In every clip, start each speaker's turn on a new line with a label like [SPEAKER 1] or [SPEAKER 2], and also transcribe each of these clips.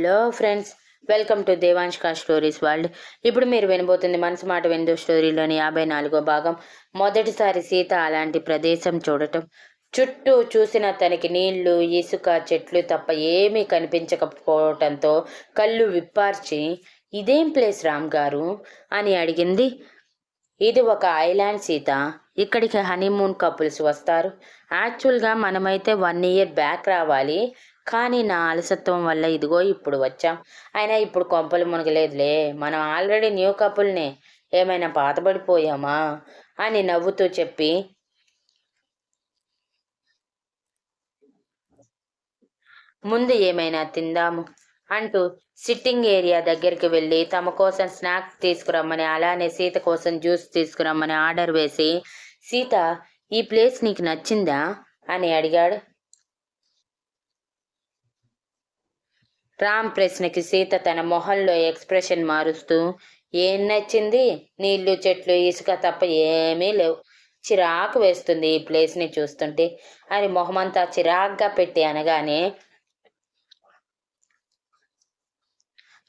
[SPEAKER 1] Hello friends welcome to దేవాంష్కా stories world ఇప్పుడు మీరు వినబోతుంది మనసు మాట విందు స్టోరీలోని యాభై నాలుగో భాగం. మొదటిసారి సీత అలాంటి ప్రదేశం చూడటం. చుట్టూ చూసిన తనకి నీళ్ళు ఇసుక చెట్లు తప్ప ఏమీ కనిపించకపోవటంతో కళ్ళు విప్పార్చి ఇదేం ప్లేస్ రామ్ గారు? అని అడిగింది. ఇది ఒక ఐలాండ్ సీత. ఇక్కడికి హనీమూన్ కపుల్స్ వస్తారు. యాక్చువల్గా మనమైతే వన్ ఇయర్ బ్యాక్ రావాలి. కానీ నా అలసత్వం వల్ల ఇదిగో ఇప్పుడు వచ్చాం. అయినా ఇప్పుడు కొంపలు మునగలేదులే. మనం ఆల్రెడీ న్యూ కపుల్నే. ఏమైనా పాతబడిపోయామా అని నవ్వుతూ చెప్పి ముందు ఏమైనా తిందాము అంటూ సిట్టింగ్ ఏరియా దగ్గరికి వెళ్ళి తమ కోసం స్నాక్స్ తీసుకురమ్మని అలానే సీత కోసం జ్యూస్ తీసుకురమ్మని ఆర్డర్ వేసి సీత ఈ ప్లేస్ నీకు నచ్చిందా? అని అడిగాడు. రామ్ ప్రశ్నకి సీత తన మొహంలో ఎక్స్ప్రెషన్ మారుస్తూ ఏం నచ్చింది? నీళ్ళు చెట్లు ఇసుక తప్ప ఏమీ లేవు. చిరాకు వేస్తుంది ఈ ప్లేస్ని చూస్తుంటే. అని మొహమంతా చిరాగ్గా పెట్టి అనగానే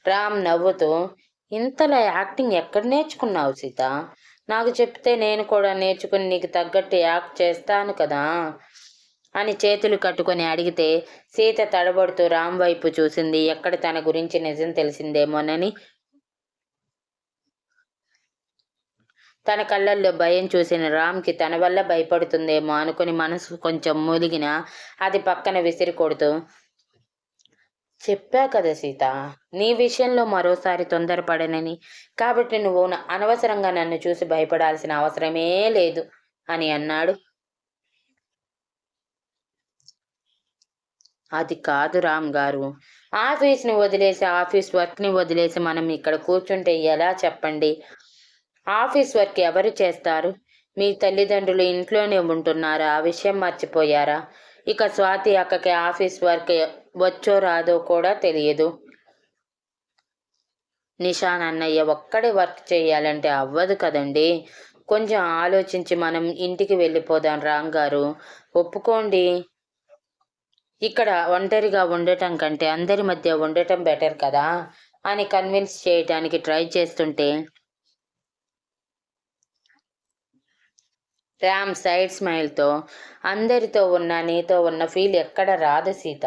[SPEAKER 1] రామ్ నవ్వుతూ ఇంతలా యాక్టింగ్ ఎక్కడ నేర్చుకున్నావు సీత? నాకు చెప్తే నేను కూడా నేర్చుకుని నీకు తగ్గట్టు యాక్ట్ చేస్తాను కదా. అని చేతులు కట్టుకొని అడిగితే సీత తడబడుతూ రామ్ వైపు చూసింది. ఎక్కడ తన గురించి నిజం తెలిసిందేమోనని తన కళ్ళల్లో భయం చూసిన రామ్కి తన వల్ల భయపడుతుందేమో అనుకుని మనసు కొంచెం మూలిగిన అది పక్కన విసిరి కొడుతూ చెప్పా కదా సీత నీ విషయంలో మరోసారి తొందరపడనని. కాబట్టి నువ్వు అనవసరంగా నన్ను చూసి భయపడాల్సిన అవసరమే లేదు అని అన్నాడు. అది కాదు రామ్ గారు. ఆఫీస్ని వదిలేసి ఆఫీస్ వర్క్ని వదిలేసి మనం ఇక్కడ కూర్చుంటే ఎలా చెప్పండి? ఆఫీస్ వర్క్ ఎవరు చేస్తారు? మీ తల్లిదండ్రులు ఇంట్లోనే ఉంటున్నారా? ఆ విషయం మర్చిపోయారా? ఇక స్వాతి అక్కకి ఆఫీస్ వర్క్ వచ్చో రాదో కూడా తెలియదు. నిషాన్ అన్నయ్య ఒక్కడే వర్క్ చేయాలంటే అవ్వదు కదండి. కొంచెం ఆలోచించి మనం ఇంటికి వెళ్ళిపోదాం రామ్ గారు. ఒప్పుకోండి. ఇక్కడ ఒంటరిగా ఉండటం కంటే అందరి మధ్య ఉండటం బెటర్ కదా అని కన్విన్స్ చేయటానికి ట్రై చేస్తుంటే రామ్ సైడ్ స్మైల్తో అందరితో ఉన్న నీతో ఉన్న ఫీల్ ఎక్కడ రాదు సీత.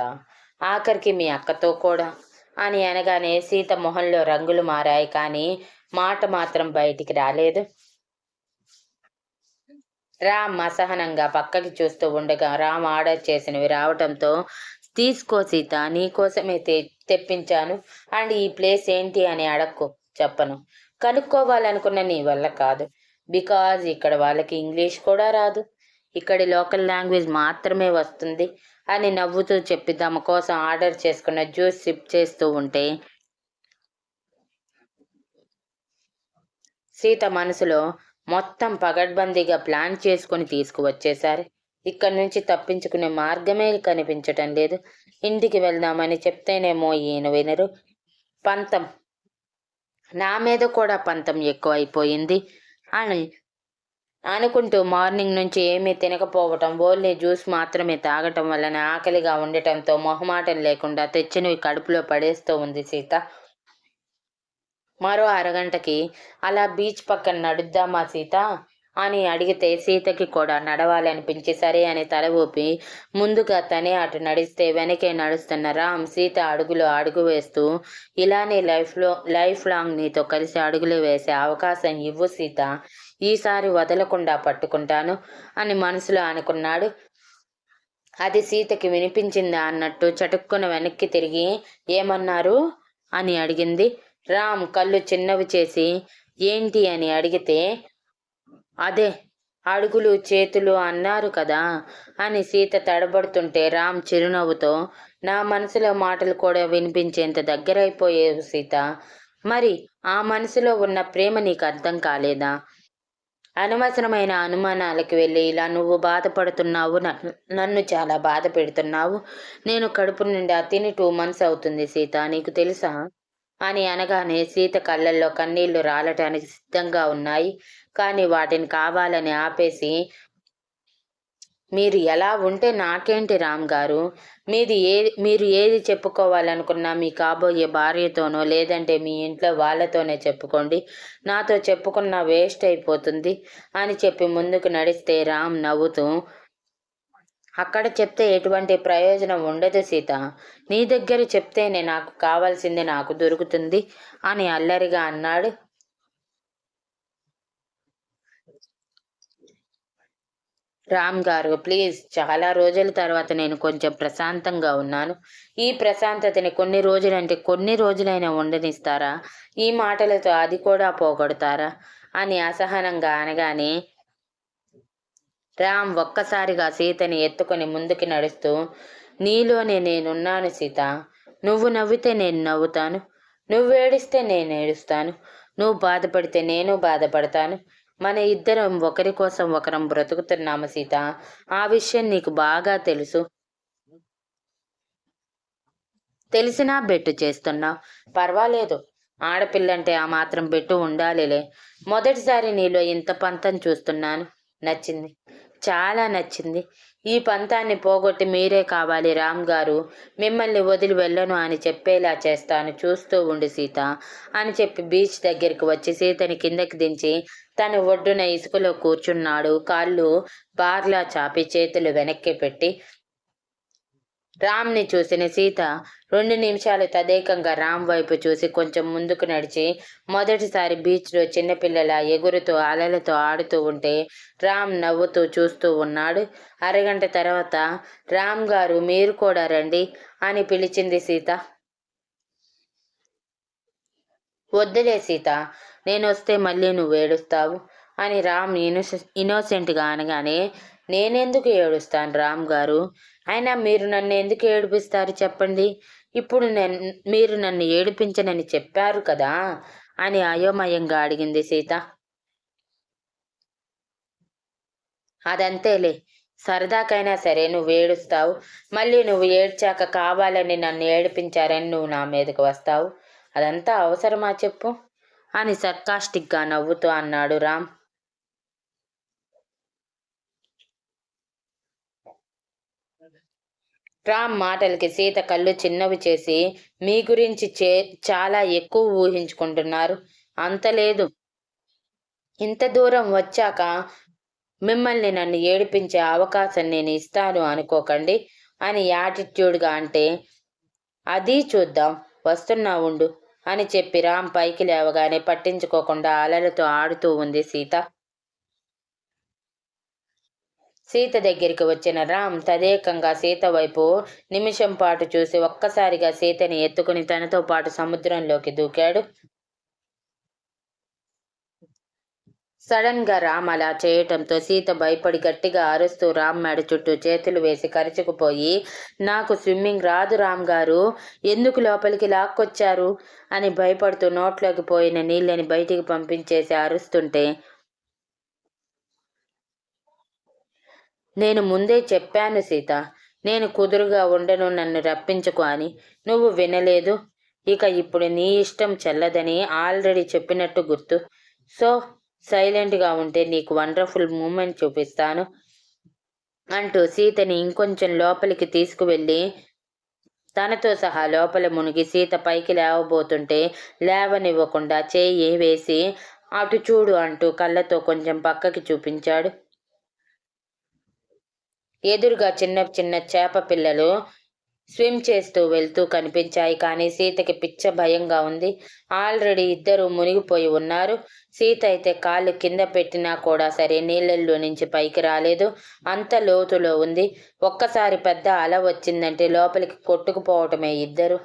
[SPEAKER 1] ఆఖరికి మీ అక్కతో కూడా అని అనగానే సీత మొహంలో రంగులు మారాయి కానీ మాట మాత్రం బయటికి రాలేదు. రామ్ అసహనంగా పక్కకి చూస్తూ ఉండగా రామ్ ఆర్డర్ చేసినవి రావటంతో తీసుకో సీత నీకోసమే తె తెప్పించాను. అండ్ ఈ ప్లేస్ ఏంటి అని అడక్కు చెప్పను. కనుక్కోవాలనుకున్న నీ వల్ల కాదు. బికాజ్ ఇక్కడ వాళ్ళకి ఇంగ్లీష్ కూడా రాదు. ఇక్కడి లోకల్ లాంగ్వేజ్ మాత్రమే వస్తుంది అని నవ్వుతూ చెప్పి తమ కోసం ఆర్డర్ చేసుకున్న జ్యూస్ సిప్ చేస్తూ ఉంటే సీత మనసులో మొత్తం పగడ్బందీగా ప్లాన్ చేసుకుని తీసుకువచ్చేశారు. ఇక్కడి నుంచి తప్పించుకునే మార్గమే కనిపించటం లేదు. ఇంటికి వెళ్దామని చెప్తేనేమో ఈయన వినరు. పంతం. నా మీద కూడా పంతం ఎక్కువ అయిపోయింది అని అనుకుంటూ మార్నింగ్ నుంచి ఏమీ తినకపోవటం ఓన్లీ జ్యూస్ మాత్రమే తాగటం వలన ఆకలిగా ఉండటంతో మొహమాటం లేకుండా తెచ్చినవి కడుపులో పడేస్తూ ఉంది సీత. మరో అరగంటకి అలా బీచ్ పక్కన నడుద్దామా సీత? అని అడిగితే సీతకి కూడా నడవాలనిపించి సరే అని తల ఊపి ముందుగా తనే అటు నడిస్తే వెనకే నడుస్తున్న రామ్ సీత అడుగులో అడుగు వేస్తూ ఇలానే లైఫ్లో లైఫ్ లాంగ్ నీతో కలిసి అడుగులు వేసే అవకాశం ఇవ్వు సీత. ఈసారి వదలకుండా పట్టుకుంటాను అని మనసులో అనుకున్నాడు. అది సీతకి వినిపించిందా అన్నట్టు చటుక్కున వెనక్కి తిరిగి ఏమన్నారు? అని అడిగింది. రామ్ కళ్ళు చిన్నవి చేసి ఏంటి అని అడిగితే అదే అడుగులు చేతులు అన్నారు కదా అని సీత తడబడుతుంటే రామ్ చిరునవ్వుతో నా మనసులో మాటలు కూడా వినిపించేంత దగ్గరైపోయేవు సీత. మరి ఆ మనసులో ఉన్న ప్రేమ నీకు అర్థం కాలేదా? అనవసరమైన అనుమానాలకు వెళ్ళి ఇలా నువ్వు బాధపడుతున్నావు న- నన్ను చాలా బాధ పెడుతున్నావు. నేను కడుపు నిండా తిని టూ మంత్స్ అవుతుంది సీత. నీకు తెలుసా? అని అనగానే సీత కళ్ళల్లో కన్నీళ్ళు రాలటానికి సిద్ధంగా ఉన్నాయి. కానీ వాటిని కావాలని ఆపేసి మీరు ఎలా ఉంటే నాకేంటి రామ్ గారు? మీది ఏది మీరు ఏది చెప్పుకోవాలనుకున్నా మీ కాబోయే భార్యతోనో లేదంటే మీ ఇంట్లో వాళ్ళతోనే చెప్పుకోండి. నాతో చెప్పుకున్న వేస్ట్ అయిపోతుంది అని చెప్పి ముందుకు నడిస్తే రామ్ నవ్వుతూ అక్కడ చెప్తే ఎటువంటి ప్రయోజనం ఉండదు సీత. నీ దగ్గర చెప్తేనే నాకు కావాల్సింది నాకు దొరుకుతుంది అని అల్లరిగా అన్నాడు. రామ్ గారు ప్లీజ్ చాలా రోజుల తర్వాత నేను కొంచెం ప్రశాంతంగా ఉన్నాను. ఈ ప్రశాంతతని కొన్ని రోజులంటే కొన్ని రోజులైనా ఉండనిస్తారా? ఈ మాటలతో అది కూడా పోగొడతారా? అని అసహనంగా అనగానే రామ్ ఒక్కసారిగా సీతని ఎత్తుకొని ముందుకి నడుస్తూ నీలోనే నేనున్నాను సీత. నువ్వు నవ్వితే నేను నవ్వుతాను. నువ్వు ఏడిస్తే నేను ఏడుస్తాను. నువ్వు బాధపడితే నేను బాధపడతాను. మన ఇద్దరం ఒకరి కోసం ఒకరం బ్రతుకుతున్నాము సీత. ఆ విషయం నీకు బాగా తెలుసు. తెలిసినా బెట్టు చేస్తున్నావు. పర్వాలేదు. ఆడపిల్లంటే ఆ మాత్రం బెట్టు ఉండాలిలే. మొదటిసారి నీలో ఇంత పంతం చూస్తున్నాను. నచ్చింది. చాలా నచ్చింది. ఈ పంతాన్ని పోగొట్టి మీరే కావాలి రామ్ గారు. మిమ్మల్ని వదిలి వెళ్ళను అని చెప్పేలా చేస్తాను. చూస్తూ ఉండి సీత అని చెప్పి బీచ్ దగ్గరికి వచ్చి సీతని కిందకి దించి తను ఒడ్డున ఇసుకలో కూర్చున్నాడు. కాళ్ళు బార్లా చాపి చేతులు వెనక్కి పెట్టి రామ్ని చూసిన సీత రెండు నిమిషాలు తదేకంగా రామ్ వైపు చూసి కొంచెం ముందుకు నడిచి మొదటిసారి బీచ్లో చిన్నపిల్లల ఎగురుతూ అలలతో ఆడుతూ ఉంటే రామ్ నవ్వుతూ చూస్తూ ఉన్నాడు. అరగంట తర్వాత రామ్ గారు మీరు కూడా రండి అని పిలిచింది సీత. వద్దులే సీత నేను వస్తే మళ్ళీ నువ్వు ఏడుస్తావు అని రామ్ ఇనోసె ఇన్నోసెంట్గా అనగానే నేనెందుకు ఏడుస్తాను రామ్ గారు? అయినా మీరు నన్ను ఎందుకు ఏడిపిస్తారు చెప్పండి? ఇప్పుడు నేను మీరు నన్ను ఏడిపించనని చెప్పారు కదా? అని అయోమయంగా అడిగింది సీత. అదంతేలే. సరదాకైనా సరే నువ్వు ఏడుస్తావు. మళ్ళీ నువ్వు ఏడ్చాక కావాలని నన్ను ఏడిపించారని నువ్వు నా మీదకు వస్తావు. అదంతా అవసరమా చెప్పు? అని సర్కాస్టిక్గా నవ్వుతూ అన్నాడు రామ్. రామ్ మాటలకి సీత కళ్ళు చిన్నవి చేసి మీ గురించి చే చాలా ఎక్కువ ఊహించుకుంటున్నారు. అంత లేదు. ఇంత దూరం వచ్చాక మిమ్మల్ని నన్ను ఏడిపించే అవకాశం నేను ఇస్తాను అనుకోకండి అని యాటిట్యూడ్గా అంటే అది చూద్దాం వస్తున్నా ఉండు అని చెప్పి రామ్ పైకి లేవగానే పట్టించుకోకుండా అలలతో ఆడుతూ ఉంది సీత. సీత దగ్గరికి వచ్చిన రామ్ తదేకంగా సీత వైపు నిమిషం పాటు చూసి ఒక్కసారిగా సీతని ఎత్తుకుని తనతో పాటు సముద్రంలోకి దూకాడు. సడన్గా రామ్ అలా చేయటంతో సీత భయపడి గట్టిగా అరుస్తూ రామ్ మెడ చుట్టూ చేతులు వేసి కరుచుకుపోయి నాకు స్విమ్మింగ్ రాదు రామ్ గారు ఎందుకు లోపలికి లాక్కొచ్చారు? అని భయపడుతూ నోట్లోకి పోయిన నీళ్ళని బయటికి పంపించేసి అరుస్తుంటే నేను ముందే చెప్పాను సీత. నేను కుదురుగా ఉండను నన్ను రప్పించుకు అని. నువ్వు వినలేదు. ఇక ఇప్పుడు నీ ఇష్టం చెల్లదని ఆల్రెడీ చెప్పినట్టు గుర్తు. సో సైలెంట్గా ఉంటే నీకు వండర్ఫుల్ మూమెంట్ చూపిస్తాను అంటూ సీతని ఇంకొంచెం లోపలికి తీసుకువెళ్ళి తనతో సహా లోపల మునిగి సీత పైకి లేవబోతుంటే లేవనివ్వకుండా చేయి వేసి అటు చూడు అంటూ కళ్ళతో కొంచెం పక్కకి చూపించాడు. ఎదురుగా చిన్న చిన్న చేప పిల్లలు స్విమ్ చేస్తూ వెళ్తూ కనిపించాయి. కానీ సీతకి పిచ్చ భయంగా ఉంది. ఆల్రెడీ ఇద్దరు మునిగిపోయి ఉన్నారు. సీత అయితే కాళ్ళు కింద పెట్టినా కూడా సరే నీళ్ళల్లో నుంచి పైకి రాలేదు. అంత లోతులో ఉంది. ఒక్కసారి పెద్ద అల వచ్చిందంటే లోపలికి కొట్టుకుపోవటమే ఇద్దరు.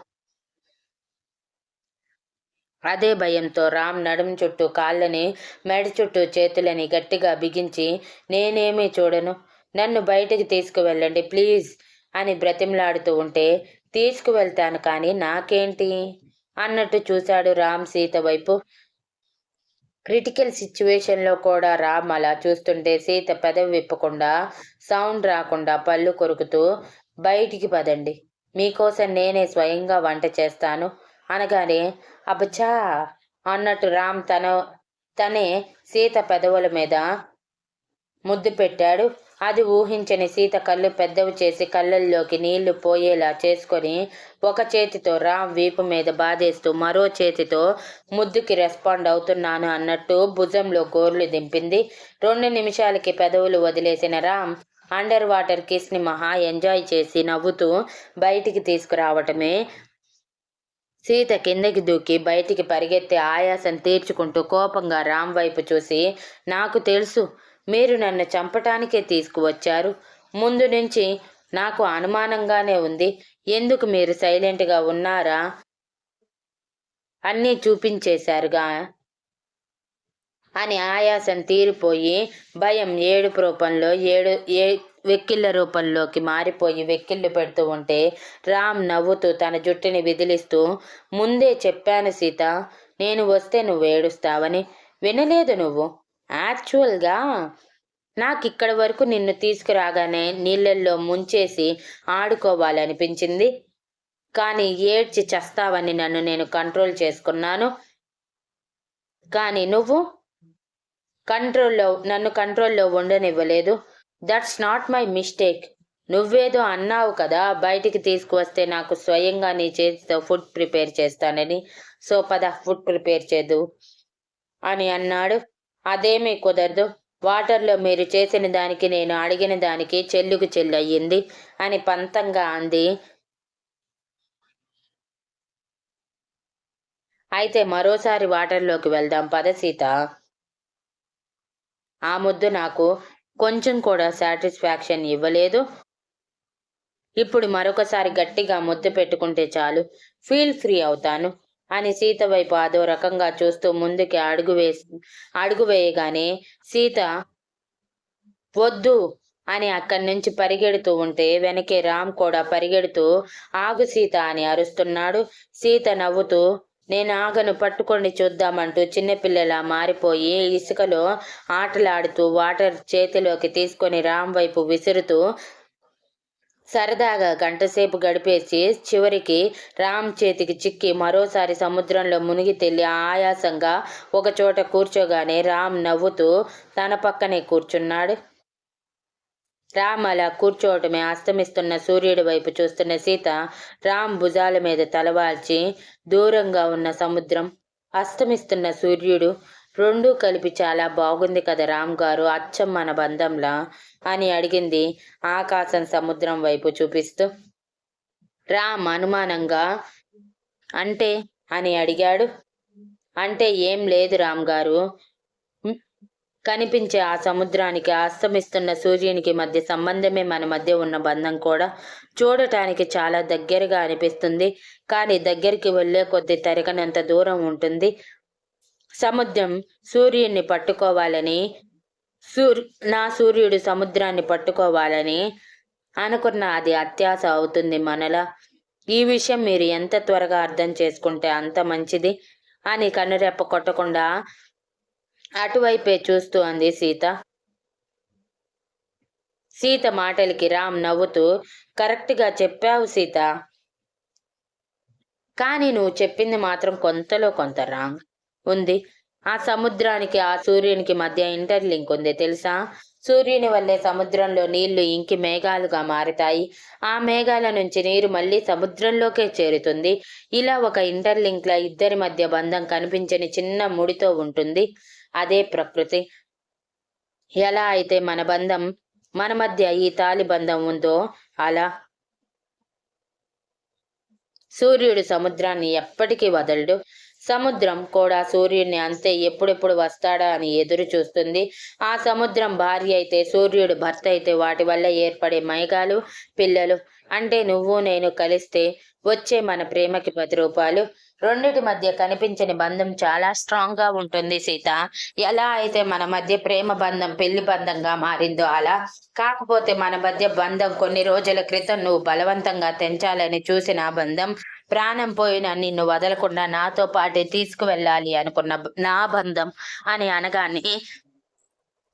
[SPEAKER 1] అదే భయంతో రామ్ నడుం చుట్టూ కాళ్ళని మెడ చుట్టూ చేతులని గట్టిగా బిగించి నేనేమీ చూడను. నన్ను బయటకు తీసుకువెళ్ళండి ప్లీజ్ అని బ్రతిమలాడుతూ ఉంటే తీసుకువెళ్తాను కానీ నాకేంటి? అన్నట్టు చూశాడు రామ్ సీత వైపు. క్రిటికల్ సిచ్యువేషన్లో కూడా రామ్ అలా చూస్తుంటే సీత పెదవి విప్పకుండా సౌండ్ రాకుండా పళ్ళు కొరుకుతూ బయటికి పదండి. మీకోసం నేనే స్వయంగా వంట చేస్తాను అనగానే అబ్బచా అన్నట్టు రామ్ తన తనే సీత పెదవుల మీద ముద్దు పెట్టాడు. అది ఊహించని సీత కళ్ళు పెద్దవి చేసి కళ్ళల్లోకి నీళ్ళు పోయేలా చేసుకొని ఒక చేతితో రామ్ వీపు మీద బాధేస్తూ మరో చేతితో ముద్దుకి రెస్పాండ్ అవుతున్నాను అన్నట్టు భుజంలో గోర్లు దింపింది. రెండు నిమిషాలకి పెదవులు వదిలేసిన రామ్ అండర్ వాటర్ కిస్ని మహా ఎంజాయ్ చేసి నవ్వుతూ బయటికి తీసుకురావటమే సీత కిందకి దూకి బయటికి పరిగెత్తి ఆయాసం తీర్చుకుంటూ కోపంగా రామ్ వైపు చూసి నాకు తెలుసు మీరు నన్ను చంపటానికే తీసుకువచ్చారు. ముందు నుంచి నాకు అనుమానంగానే ఉంది. ఎందుకు మీరు సైలెంట్గా ఉన్నారా? అన్నీ చూపించేశారుగా. అని ఆయాసం తీరిపోయి భయం ఏడుపు రూపంలో ఏడు ఏ వెక్కిళ్ళ రూపంలోకి మారిపోయి వెక్కిళ్ళు పెడుతూ ఉంటే రామ్ నవ్వుతూ తన జుట్టుని విదిలిస్తూ ముందే చెప్పాను సీత నేను వస్తే నువ్వు ఏడుస్తావని. వినలేదు నువ్వు. యాక్చువల్గా నాకు ఇక్కడి వరకు నిన్ను తీసుకురాగానే నీళ్ళల్లో ముంచేసి ఆడుకోవాలనిపించింది. కానీ ఏడ్చి చస్తావని నన్ను నేను కంట్రోల్ చేసుకున్నాను. కానీ నువ్వు కంట్రోల్లో నన్ను కంట్రోల్లో ఉండనివ్వలేదు. దట్స్ నాట్ మై మిస్టేక్ నువ్వేదో అన్నావు కదా బయటికి తీసుకువస్తే నాకు స్వయంగా నీ చేతితో ఫుడ్ ప్రిపేర్ చేస్తానని. సో పద ఫుడ్ ప్రిపేర్ చేదు అని అన్నాడు. అదేమీ కుదరదు. వాటర్లో మీరు చేసిన దానికి నేను అడిగిన దానికి చెల్లుకు చెల్లి అయ్యింది అని పంతంగా అంది. అయితే మరోసారి వాటర్లోకి వెళ్దాం పద సీత. ఆ ముద్దు నాకు కొంచెం కూడా సాటిస్ఫాక్షన్ ఇవ్వలేదు. ఇప్పుడు మరొకసారి గట్టిగా ముద్దు పెట్టుకుంటే చాలు. ఫీల్ ఫ్రీ అవుతాను. అని సీత వైపు అదో రకంగా చూస్తూ ముందుకి అడుగు వేసి అడుగు వేయగానే సీత వద్దు అని అక్కడి నుంచి పరిగెడుతూ ఉంటే వెనకే రామ్ కూడా పరిగెడుతూ ఆగు సీత అని అరుస్తున్నాడు. సీత నవ్వుతూ నేను ఆగను పట్టుకొని చూద్దామంటూ చిన్నపిల్లలా మారిపోయి ఇసుకలో ఆటలాడుతూ వాటర్ చేతిలోకి తీసుకొని రామ్ వైపు విసురుతూ సరదాగా గంటసేపు గడిపేసి చివరికి రామ్ చేతికి చిక్కి మరోసారి సముద్రంలో మునిగి తెల్లి ఆయాసంగా ఒకచోట కూర్చోగానే రామ్ నవ్వుతూ తన పక్కనే కూర్చున్నాడు. రామ్ అలా కూర్చోవటమే అస్తమిస్తున్న సూర్యుడి వైపు చూస్తున్న సీత రామ్ భుజాల మీద తలవాల్చి దూరంగా ఉన్న సముద్రం అస్తమిస్తున్న సూర్యుడు రెండూ కలిపి చాలా బాగుంది కదా రామ్ గారు అచ్చం మన బంధంలా అని అడిగింది. ఆకాశం సముద్రం వైపు చూపిస్తూ రామ్ అనుమానంగా అంటే? అని అడిగాడు. అంటే ఏం లేదు రామ్ గారు. కనిపించే ఆ సముద్రానికి అస్తమిస్తున్న సూర్యునికి మధ్య సంబంధమే మన మధ్య ఉన్న బంధం కూడా. చూడటానికి చాలా దగ్గరగా అనిపిస్తుంది. కానీ దగ్గరికి వెళ్ళే కొద్ది తరగనంత దూరం ఉంటుంది. సముద్రం సూర్యుడిని పట్టుకోవాలని సూర్ నా సూర్యుడు సముద్రాన్ని పట్టుకోవాలని అనుకున్న అది అత్యాశ అవుతుంది మనలా. ఈ విషయం మీరు ఎంత త్వరగా అర్థం చేసుకుంటే అంత మంచిది అని కన్నురెప్ప కొట్టకుండా అటువైపే చూస్తూ అంది సీత. సీత మాటలకి రామ్ నవ్వుతూ కరెక్ట్గా చెప్పావు సీత. కానీ నువ్వు చెప్పింది మాత్రం కొంతలో కొంత రాంగ్ ఉంది. ఆ సముద్రానికి ఆ సూర్యునికి మధ్య ఇంటర్లింక్ ఉంది తెలుసా? సూర్యుని వల్లే సముద్రంలో నీళ్ళు ఇంకి మేఘాలుగా మారుతాయి. ఆ మేఘాల నుంచి నీరు మళ్ళీ సముద్రంలోకే చేరుతుంది. ఇలా ఒక ఇంటర్లింక్ల ఇద్దరి మధ్య బంధం కనిపించని చిన్న ముడితో ఉంటుంది. అదే ప్రకృతి. ఎలా అయితే మన బంధం మన మధ్య ఈ తాలి బంధం ఉందో అలా సూర్యుడు సముద్రాన్ని ఎప్పటికీ వదలడు. సముద్రం కూడా సూర్యుడిని అంతే ఎప్పుడెప్పుడు వస్తాడా అని ఎదురు చూస్తుంది. ఆ సముద్రం భార్య అయితే సూర్యుడు భర్త అయితే వాటి వల్ల ఏర్పడే మైగాలు పిల్లలు అంటే నువ్వు నేను కలిస్తే వచ్చే మన ప్రేమకి పది రూపాయలు రెండిటి మధ్య కనిపించని బంధం చాలా స్ట్రాంగ్గా ఉంటుంది సీత. ఎలా అయితే మన మధ్య ప్రేమ బంధం పెళ్ళి బంధంగా మారిందో అలా. కాకపోతే మన మధ్య బంధం కొన్ని రోజుల క్రితం నువ్వు బలవంతంగా తెంచాలని చూసిన బంధం ప్రాణం పోయిన నిన్ను వదలకుండా నాతో పాటే తీసుకువెళ్ళాలి అనుకున్న నా బంధం అని అనగానే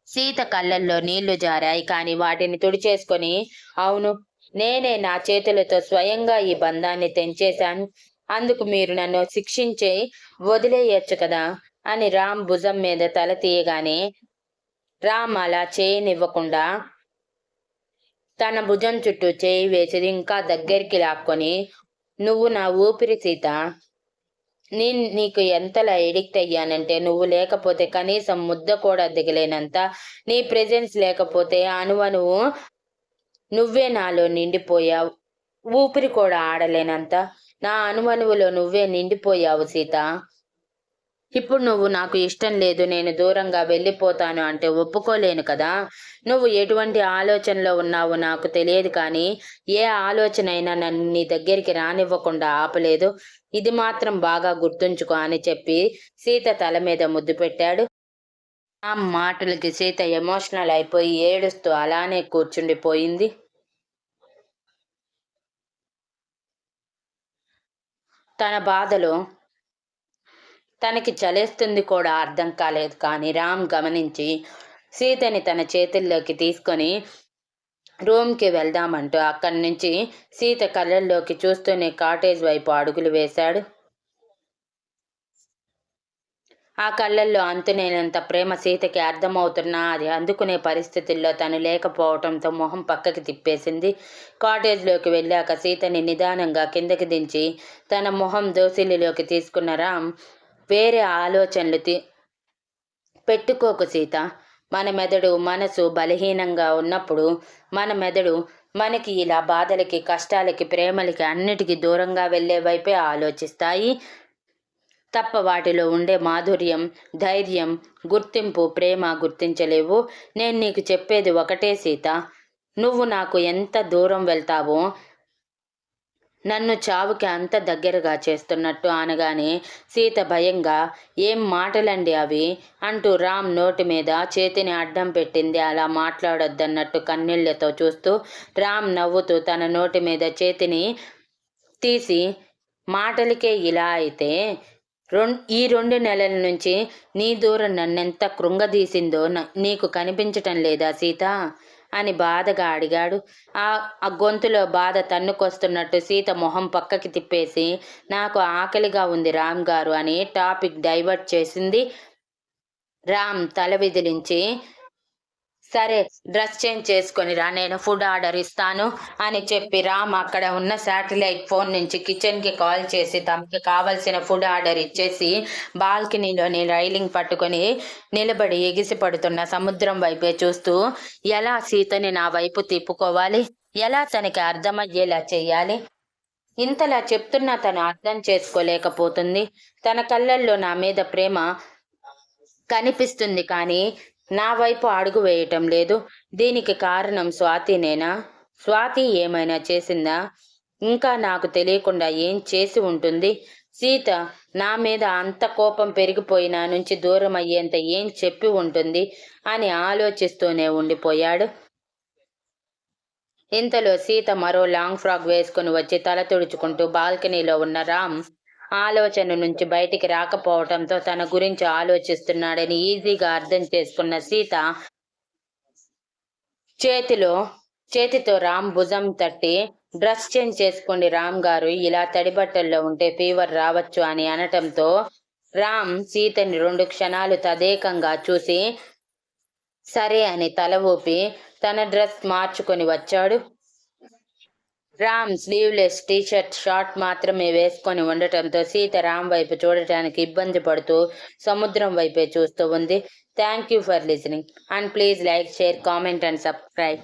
[SPEAKER 1] సీత కళ్ళల్లో నీళ్ళు జారాయి. కానీ వాటిని తుడిచేసుకొని అవును నేనే నా చేతులతో స్వయంగా ఈ బంధాన్ని తెంచేశాను. అందుకు మీరు నన్ను శిక్షించి వదిలేయచ్చు కదా అని రామ్ భుజం మీద తల తీయగానే రామ్ అలా చేయనివ్వకుండా తన భుజం చుట్టూ చేయి వేసి ఇంకా దగ్గరికి లాక్కొని నువ్వు నా ఊపిరి సీత. నేను నీకు ఎంతలా ఎడిక్ట్ అయ్యానంటే నువ్వు లేకపోతే కనీసం ముద్ద కూడా దిగలేనంత. నీ ప్రెజెన్స్ లేకపోతే అనువనువు నువ్వే నాలో నిండిపోయావు. ఊపిరి కూడా ఆడలేనంత. నా అణువణువులో నువ్వే నిండిపోయావు సీత. ఇప్పుడు నువ్వు నాకు ఇష్టం లేదు నేను దూరంగా వెళ్ళిపోతాను అంటే ఒప్పుకోలేను కదా. నువ్వు ఎటువంటి ఆలోచనలో ఉన్నావో నాకు తెలియదు కానీ ఏ ఆలోచన అయినా నన్ను నీ దగ్గరికి రానివ్వకుండా ఆపలేదు. ఇది మాత్రం బాగా గుర్తుంచుకో అని చెప్పి సీత తల మీద ముద్దు పెట్టాడు. ఆ మాటలకి సీత ఎమోషనల్ అయిపోయి ఏడుస్తూ అలానే కూర్చుండిపోయింది. తన బాధలో తనకి చలేస్తుంది కూడా అర్థం కాలేదు. కానీ రామ్ గమనించి సీతని తన చేతుల్లోకి తీసుకొని రూమ్కి వెళ్దామంటూ అక్కడి నుంచి సీత కళ్ళల్లోకి చూస్తూనే కాటేజ్ వైపు అడుగులు వేశాడు. ఆ కళ్ళల్లో అంతునేనంత ప్రేమ సీతకి అర్థమవుతున్నా అది అందుకునే పరిస్థితుల్లో తను లేకపోవడంతో మొహం పక్కకి తిప్పేసింది. కాటేజ్లోకి వెళ్ళాక సీతని నిదానంగా కిందకి దించి తన మొహం దోసిలిలోకి తీసుకున్న రామ్ వేరే ఆలోచనలు తి పెట్టుకోకు సీత. మన మెదడు మనసు బలహీనంగా ఉన్నప్పుడు మన మెదడు మనకి ఇలా బాధలకి కష్టాలకి ప్రేమలకి అన్నిటికీ దూరంగా వెళ్ళే వైపే ఆలోచిస్తాయి. తప్ప వాటిలో ఉండే మాధుర్యం ధైర్యం గుర్తింపు ప్రేమ గుర్తించలేవు. నేను నీకు చెప్పేది ఒకటే సీత. నువ్వు నాకు ఎంత దూరం వెళ్తావో నన్ను చావుకి అంత దగ్గరగా చేస్తున్నట్టు అనగానే సీత భయంగా ఏం మాటలండి అవి? అంటూ రామ్ నోటి మీద చేతిని అడ్డం పెట్టింది. అలా మాట్లాడొద్దన్నట్టు కన్నీళ్ళతో చూస్తూ రామ్ నవ్వుతూ తన నోటి మీద చేతిని తీసి మాటలకే ఇలా అయితే రెండు ఈ రెండు నెలల నుంచి నీ దూరం నన్నెంత కృంగదీసిందో నీకు కనిపించటం లేదా సీత? అని బాధగా అడిగాడు. ఆ ఆ గొంతులో బాధ తన్నుకొస్తున్నట్టు సీత మొహం పక్కకి తిప్పేసి నాకు ఆకలిగా ఉంది రామ్ గారు అని టాపిక్ డైవర్ట్ చేసింది. రామ్ తల విదిలించి సరే డ్రెస్ చేంజ్ చేసుకొని రా నేను ఫుడ్ ఆర్డర్ ఇస్తాను అని చెప్పి రామ్ అక్కడ ఉన్న శాటిలైట్ ఫోన్ నుంచి కిచెన్కి కాల్ చేసి తమకి కావలసిన ఫుడ్ ఆర్డర్ ఇచ్చేసి బాల్కనీలోని రైలింగ్ పట్టుకొని నిలబడి ఎగిసి పడుతున్న సముద్రం వైపే చూస్తూ ఎలా సీతని నా వైపు తిప్పుకోవాలి? ఎలా తనకి అర్థమయ్యేలా చెయ్యాలి? ఇంతలా చెప్తున్నా తను అర్థం చేసుకోలేకపోతుంది. తన కళ్ళల్లో నా మీద ప్రేమ కనిపిస్తుంది కానీ నా వైపు అడుగు వేయటం లేదు. దీనికి కారణం స్వాతినేనా స్వాతి ఏమైనా చేసిందా? ఇంకా నాకు తెలియకుండా ఏం చేసి ఉంటుంది? సీత నా మీద అంత కోపం పెరిగిపోయినా నుంచి దూరం అయ్యేంత ఏం చెప్పి ఉంటుంది? అని ఆలోచిస్తూనే ఉండిపోయాడు. ఇంతలో సీత మరో లాంగ్ ఫ్రాక్ వేసుకుని వచ్చి తల తుడుచుకుంటూ బాల్కనీలో ఉన్న రామ్ ఆలోచన నుంచి బయటికి రాకపోవటంతో తన గురించి ఆలోచిస్తున్నాడని ఈజీగా అర్థం చేసుకున్న సీత చేతిలో చేతితో రామ్ భుజం తట్టి డ్రెస్ చేంజ్ చేసుకోండి రామ్ గారు ఇలా తడిబట్టల్లో ఉంటే ఫీవర్ రావచ్చు అని అనటంతో రామ్ సీతని రెండు క్షణాలు తదేకంగా చూసి సరే అని తల ఊపి తన డ్రెస్ మార్చుకొని వచ్చాడు. రామ్ స్లీవ్లెస్ టీషర్ట్ షార్ట్ మాత్రమే వేసుకొని ఉండటంతో సీత రామ్ వైపు చూడటానికి ఇబ్బంది పడుతూ సముద్రం వైపే చూస్తూ ఉంది. Thank you for listening and please like share comment and subscribe.